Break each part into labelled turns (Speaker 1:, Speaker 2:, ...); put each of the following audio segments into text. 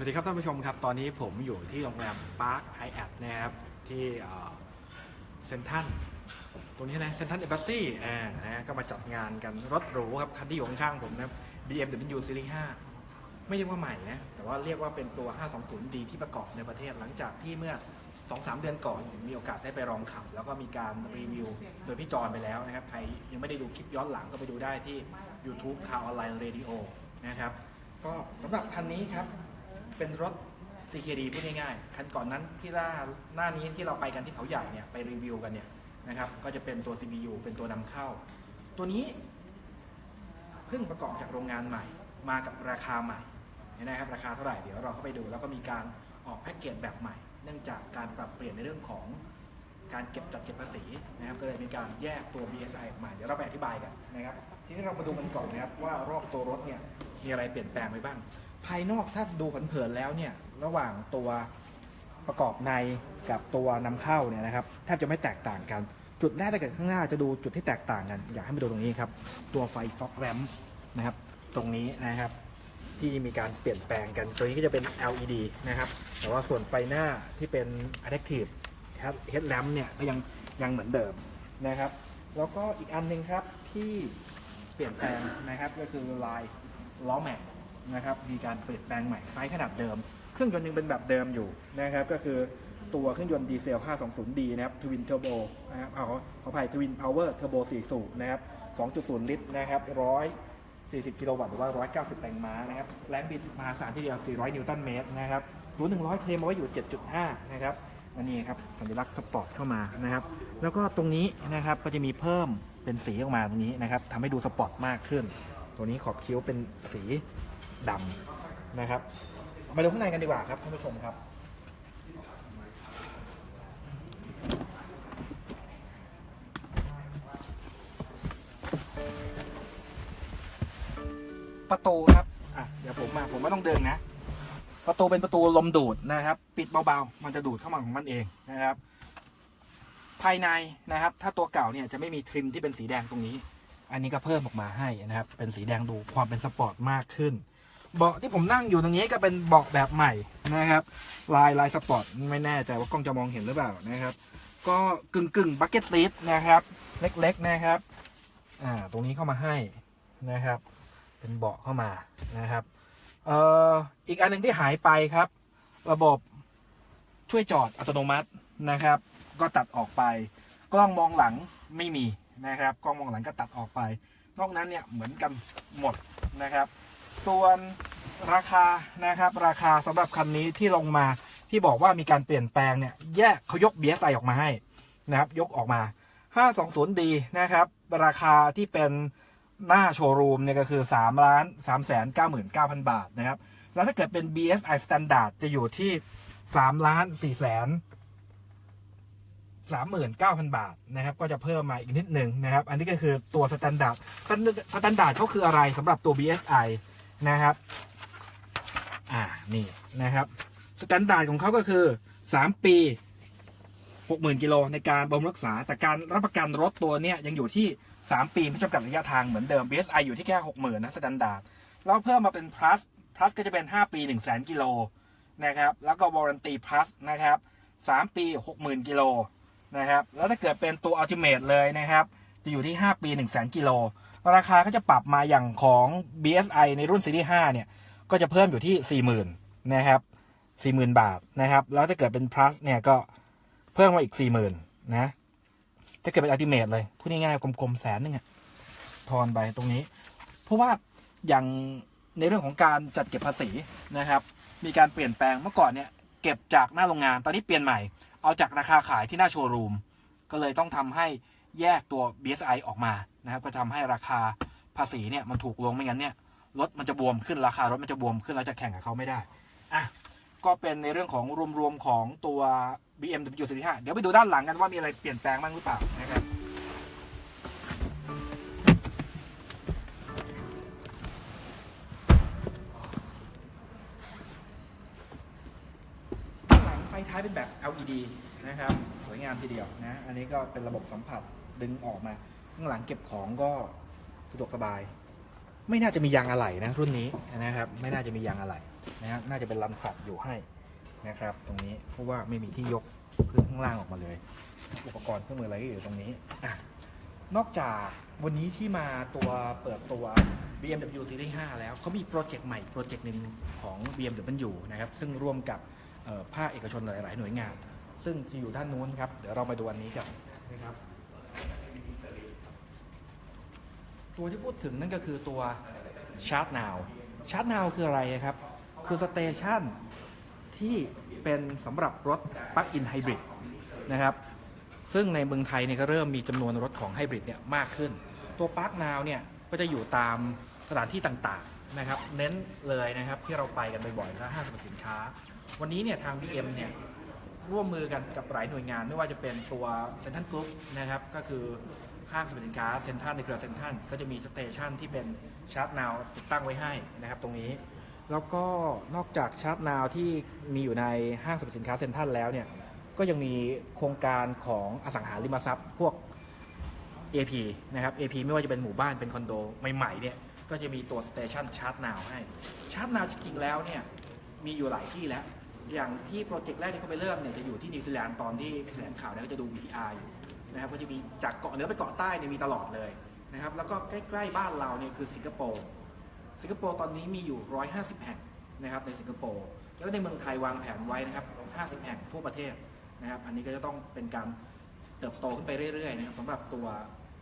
Speaker 1: สวัสดีครับท่านผู้ชมครับ ตอนนี้ผมอยู่ที่โรงแรมปาร์คไฮแอทนะครับ ที่เซนทันตรงนี้นะเซนทันเอ b บ s ซี่นะก็มาจัดงานกันรถหรูครับคันที่อยู่ข้างๆผมนะครับ BMW Series 5 ไม่เรียกว่าใหม่นะ แต่ว่าเรียกว่าเป็นตัว 520D ที่ประกอบในประเทศหลังจากที่เมื่อ 2-3 เดือนก่อนมีโอกาสได้ไปลองขับ แล้วก็มีการรีวิวโดยพี่จอนไปแล้วนะครับ ใครยังไม่ได้ดูคลิปย้อนหลังก็ไปดูได้ที่ YouTube ข่าวออนไลน์เรดิโอนะครับก็สำหรับคันนี้ครับ เป็นรถ CKD พูดง่ายๆคันก่อนนั้นที่หน้าหน้านี้ที่เราไปกันที่เขาใหญ่เนี่ยไปรีวิวกันเนี่ยนะครับ ก็จะเป็นตัว CBU เป็นตัวนำเข้า ตัวนี้เพิ่งประกอบจากโรงงานใหม่ มากับราคาใหม่เนี่ยนะครับราคาเท่าไหร่เดี๋ยวเราเข้าไปดู แล้วก็มีการออกแพ็กเกจแบบใหม่ เนื่องจากการปรับเปลี่ยนในเรื่องของการเก็บจัดเก็บภาษีนะครับ ก็เลยมีการแยกตัว BSI ออกมาเดี๋ยวเราไปอธิบายกันนะครับ ทีนี้เรามาดูกันก่อนนะครับว่ารอบตัวรถเนี่ยมีอะไรเปลี่ยนแปลงไปบ้าง ภายนอกถ้าดูเผินๆแล้วเนี่ยระหว่างตัวประกอบในกับตัวนำเข้าเนี่ยนะครับแทบจะไม่แตกต่างกัน จุดแรกถ้าเกิดข้างหน้าจะดูจุดที่แตกต่างกัน อยากให้มาดูตรงนี้ครับตัวไฟฟ็อกแรมนะครับตรงนี้นะครับที่มีการเปลี่ยนแปลงกัน ตัวนี้ก็จะเป็น LED นะครับ แต่ว่าส่วนไฟหน้าที่เป็น Adaptive Headlamp เนี่ยก็ยังยังเหมือนเดิมนะครับ แล้วก็อีกอันหนึงครับที่เปลี่ยนแปลงนะครับก็คือลายล้อแม็ก นะครับมีการเปลี่ยนแปลงใหม่ไซส์ขนาดเดิม เครื่องยนต์ยังเป็นแบบเดิมอยู่นะครับก็คือตัวเครื่องยนต์ดีเซล 520D นะครับ Twin Turbo นะครับเอาขออภัย Twin Power Turbo 4สูบนะครับ 2.0 ลิตรนะครับ140 กิโลวัตต์หรือว่า 190 แรงม้านะครับแรงบิดมหาศาลที่เดียว 400 นิวตันเมตรนะครับ0 100 เคลมเอาไว้อยู่ 7.5 นะครับอันนี้ครับสัญลักษณ์สปอร์ตเข้ามานะครับ แล้วก็ตรงนี้นะครับก็จะมีเพิ่มเป็นสีออกมาตรงนี้นะครับทำให้ดูสปอร์ตมากขึ้น ตัวนี้ขอบคิ้วเป็นสี ดำนะครับ มาดูข้างในกันดีกว่าครับท่านผู้ชมครับ ประตูครับอะเดี๋ยวผมมาผมไม่ต้องเดินนะ ประตูเป็นประตูลมดูดนะครับ ปิดเบาๆ มันจะดูดเข้ามาของมันเองนะครับ ภายในนะครับ ถ้าตัวเก่าเนี่ยจะไม่มีทริมที่เป็นสีแดงตรงนี้อันนี้ก็เพิ่มออกมาให้นะครับ เป็นสีแดงดูความเป็นสปอร์ตมากขึ้น เบาะที่ผมนั่งอยู่ตรงนี้ก็เป็นเบาะแบบใหม่นะครับ ลายลายสปอร์ตไม่แน่ใจว่ากล้องจะมองเห็นหรือเปล่านะครับ ก็กึ่งกึ่งบักเก็ตซีทนะครับ เล็กๆนะครับ อ่า ตรงนี้เข้ามาให้นะครับ เป็นเบาะเข้ามานะครับ เอ่อ อีกอันหนึ่งที่หายไปครับ ระบบช่วยจอดอัตโนมัตินะครับ ก็ตัดออกไป กล้องมองหลังไม่มีนะครับ กล้องมองหลังก็ตัดออกไป นอกนั้นเนี่ยเหมือนกันหมดนะครับ ส่วนราคานะครับราคาสำหรับคันนี้ที่ลงมาที่บอกว่ามีการเปลี่ยนแปลงเนี่ยแยกเขายก BSI ออกมาให้นะครับยกออกมา 520D นะครับราคาที่เป็นหน้าโชว์รูมเนี่ยก็คือ3ล้าน3แสน99,000 บาทนะครับแล้วถ้าเกิดเป็น BSI Standard จะอยู่ที่3ล้าน4แสน39,000 บาทนะครับ ก็จะเพิ่มมาอีกนิดหนึ่งนะครับ อันนี้ก็คือตัว Standard Standard เขาคืออะไรสำหรับตัว BSI นะครับ อ่า นี่นะครับ Standard ของเขาก็คือ 3 ปี 60,000กิโลในการบำรุงรักษา แต่การรับประกันรถตัวเนี้ยยังอยู่ที่ 3 ปีไม่จำกัดระยะทางเหมือนเดิม BSI อยู่ที่แค่ 60,000นะ Standard แล้วเพิ่มมาเป็น plus plus ก็จะเป็น 5 ปี 1 0 0 0 0 0กิโลนะครับ แล้วก็ warranty plus นะครับ 3 ปี 60,000กิโลนะครับ แล้วถ้าเกิดเป็นตัว ultimate เลยนะครับ จะอยู่ที่ 5 ปี 1 0 0 0 0 0กิโล ราคาก็จะปรับมาอย่างของ BSI ในรุ่นซีรีส์5เนี่ย ก็จะเพิ่มอยู่ที่ 40,000นะครับ40,000 บาทนะครับ แล้วถ้าเกิดเป็น plus เนี่ยก็เพิ่มมาอีก 40,000นะถ้าเกิดเป็นอัลติเมทเลย พูดง่ายๆกลมๆแสนนึงอะทอนไปตรงนี้ เพราะว่าอย่างในเรื่องของการจัดเก็บภาษีนะครับ มีการเปลี่ยนแปลงเมื่อก่อนเนี่ยเก็บจากหน้าโรงงาน ตอนนี้เปลี่ยนใหม่ เอาจากราคาขายที่หน้าโชว์รูม ก็เลยต้องทำให้ แยกตัว BSI ออกมานะครับก็ทำให้ราคาภาษีเนี่ยมันถูกลงไม่งั้นเนี่ยรถมันจะบวมขึ้นราคารถมันจะบวมขึ้นแล้วจะแข่งกับเขาไม่ได้อะก็เป็นในเรื่องของรวมๆของตัว BMW 45เดี๋ยวไปดูด้านหลังกันว่ามีอะไรเปลี่ยนแปลงบ้างหรือเปล่านะครับด้านหลังไฟท้ายเป็นแบบ LED นะครับ งามทีเดียวนะ อันนี้ก็เป็นระบบสัมผัสดึงออกมา ข้างหลังเก็บของก็สะดวกสบาย ไม่น่าจะมียางอะไหล่นะรุ่นนี้นะครับ ไม่น่าจะมียางอะไหล่นะฮะน่าจะเป็นลำสัตว์อยู่ให้นะครับ ตรงนี้เพราะว่าไม่มีที่ยกขึ้นข้างล่างออกมาเลย อุปกรณ์เครื่องมืออะไรก็อยู่ตรงนี้อนอกจากวันนี้ที่มาตัวเปิดตัว BMW Series 5 แล้วเขามีโปรเจกต์ใหม่โปรเจกต์หนึ่งของ BMW นะครับซึ่งร่วมกับภาคเอกชนหลาย ๆ หน่วยงาน ซึ่งจะอยู่ด้านนู้นครับ เดี๋ยวเรามาดูอันนี้กันนะครับ ตัวที่พูดถึงนั่นก็คือตัวชาร์จ Now ชาร์จ Now คืออะไรครับ คือสเตชันที่เป็นสำหรับรถปลั๊กอินไฮบริดนะครับ ซึ่งในเมืองไทยเนี่ยก็เริ่มมีจำนวนรถของไฮบริดเนี่ยมากขึ้น ตัวปลั๊กนาวเนี่ยก็จะอยู่ตามสถานที่ต่างๆนะครับ เน้นเลยนะครับที่เราไปกันบ่อยๆก็ห้างสรรพสินค้า วันนี้เนี่ยทาง BM เนี่ย ร่วมมือกันกับหลายหน่วยงาน ไม่ว่าจะเป็นตัวเซ็นทรัลกรุ๊ปนะครับก็คือห้างสรรพสินค้าเซ็นทรัลในเครือเซ็นทรัลก็จะมีสเตชันที่เป็นชาร์จนาวติดตั้งไว้ให้นะครับตรงนี้ แล้วก็นอกจากชาร์จนาวที่มีอยู่ในห้างสรรพสินค้าเซ็นทรัลแล้วเนี่ยก็ยังมีโครงการของอสังหาริมทรัพย์ พวก AP นะครับ AP ไม่ว่าจะเป็นหมู่บ้านเป็นคอนโดใหม่ๆเนี่ยก็จะมีตัวสเตชันชาร์จนาวให้ชาร์จนาวจริงๆแล้วเนี่ยมีอยู่หลายที่แล้ว อย่างที่โปรเจกต์แรกที่เขาไปเริ่มเนี่ยจะอยู่ที่นิวซีแลนด์ตอนที่แถลงข่าวเนี่ยก็จะดู VTR อยู่นะครับก็จะมีจากเกาะเหนือไปเกาะใต้เนี่ยมีตลอดเลยนะครับแล้วก็ใกล้ๆบ้านเราเนี่ยคือสิงคโปร์สิงคโปร์ตอนนี้มีอยู่ 150 แห่งนะครับในสิงคโปร์แล้วในเมืองไทยวางแผนไว้นะครับ 50 แห่งทั่วประเทศนะครับอันนี้ก็จะต้องเป็นการเติบโตขึ้นไปเรื่อยๆนะครับสำหรับตัว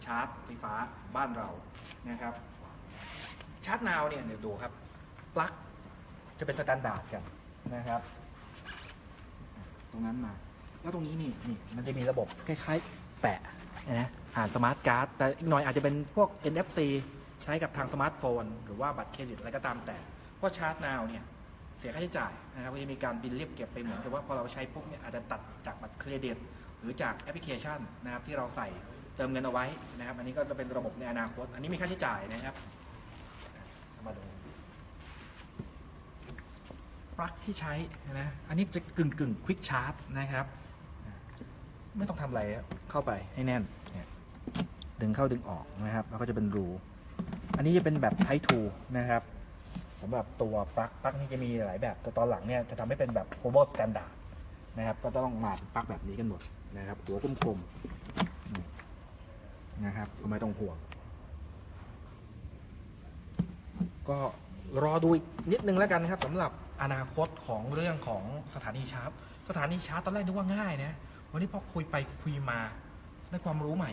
Speaker 1: ชาร์จไฟฟ้าบ้านเรานะครับชาร์จนาวเนี่ยเดี๋ยวดูครับปลั๊กจะเป็นสแตนดาร์ดกันนะครับ ตรงนั้นมา แล้วตรงนี้นี่นี่มันจะมีระบบคล้ายๆ แปะนะอ่านสมาร์ทการ์ดแต่อีกหน่อยอาจจะเป็นพวก NFC ใช้กับทางสมาร์ทโฟน หรือว่าบัตรเครดิตอะไรก็ตามแต่เพราะชาร์จนาวเนี่ยเสียค่าใช้จ่ายนะครับก็จะมีการบินเรียบเก็บไปเหมือนกับว่าพอเราใช้ปุ๊บเนี่ยอาจจะตัดจากบัตรเครดิต หรือจากแอปพลิเคชันนะครับที่เราใส่เติมเงินเอาไว้นะครับ อันนี้ก็จะเป็นระบบในอนาคต อันนี้มีค่าใช้จ่ายนะครับมาดู ปลั๊กที่ใช้นะอันนี้จะกึ่งกึ่งควิกชาร์จนะครับ ไม่ต้องทำอะไรเข้าไปให้แน่นดึงเข้าดึงออกนะครับ แล้วก็จะเป็นรู อันนี้จะเป็นแบบไท p e 2นะครับสำหรับตัวปลั๊กปลั๊กนี่จะมีหลายแบบแต่ตอนหลังเนี่ยจะทำให้เป็นแบบ global standard นะครับ ก็ต้องมาปลั๊กแบบนี้กันหมดนะครับ หัวกลมๆนี่นะครับก็ไม่ต้องห่วง ก็รอดูอีกนิดนึงแล้วกันนะครับสำหรับ อนาคตของเรื่องของสถานีชาร์จสถานีชาร์จตอนแรกนึกว่าง่ายนะ วันนี้พอคุยไปคุยมาได้ความรู้ใหม่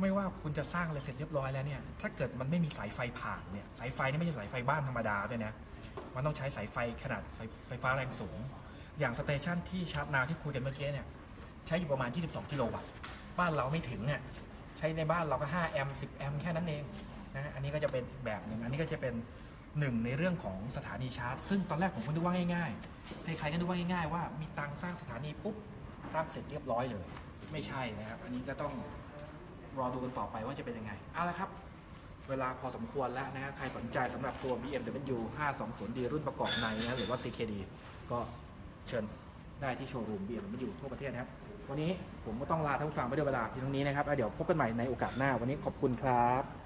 Speaker 1: ไม่ว่าคุณจะสร้างอะไรเสร็จเรียบร้อยแล้วเนี่ย ถ้าเกิดมันไม่มีสายไฟผ่านเนี่ย สายไฟนี่ไม่ใช่สายไฟบ้านธรรมดาด้วยนะ มันต้องใช้สายไฟขนาดไฟไฟฟ้าแรงสูง อย่างสเตชันที่ชาร์จนาวที่คุยกันเมื่อกี้เนี่ย ใช้อยู่ประมาณ 22 กิโลวัตต์ บ้านเราไม่ถึงเนี่ยใช้ในบ้านเราก็ 5 แอมป์ 10 แอมป์แค่นั้นเองนะฮะอันนี้ก็จะเป็นอีกแบบหนึ่งอันนี้ก็จะเป็น หนึ่งในเรื่องของสถานีชาร์จ ซึ่งตอนแรกผมก็นึกว่าง่ายๆ ใครๆก็นึกว่าง่ายๆว่ามีตังสร้างสถานีปุ๊บสร้างเสร็จเรียบร้อยเลย ไม่ใช่นะครับ อันนี้ก็ต้องรอดูกันต่อไปว่าจะเป็นยังไงเอาละครับ เวลาพอสมควรแล้วนะฮะใครสนใจสำหรับตัว BMW 520D รุ่นประกอบในนะหรือว่า CKD ก็เชิญได้ที่โชว์รูม BMW ทั่วประเทศนะครับ วันนี้ผมก็ต้องลาท่านผู้ฟังไปด้วยเวลาเพียงเท่านี้นะครับแล้วเดี๋ยวพบกันใหม่ในโอกาสหน้าวันนี้ขอบคุณครับ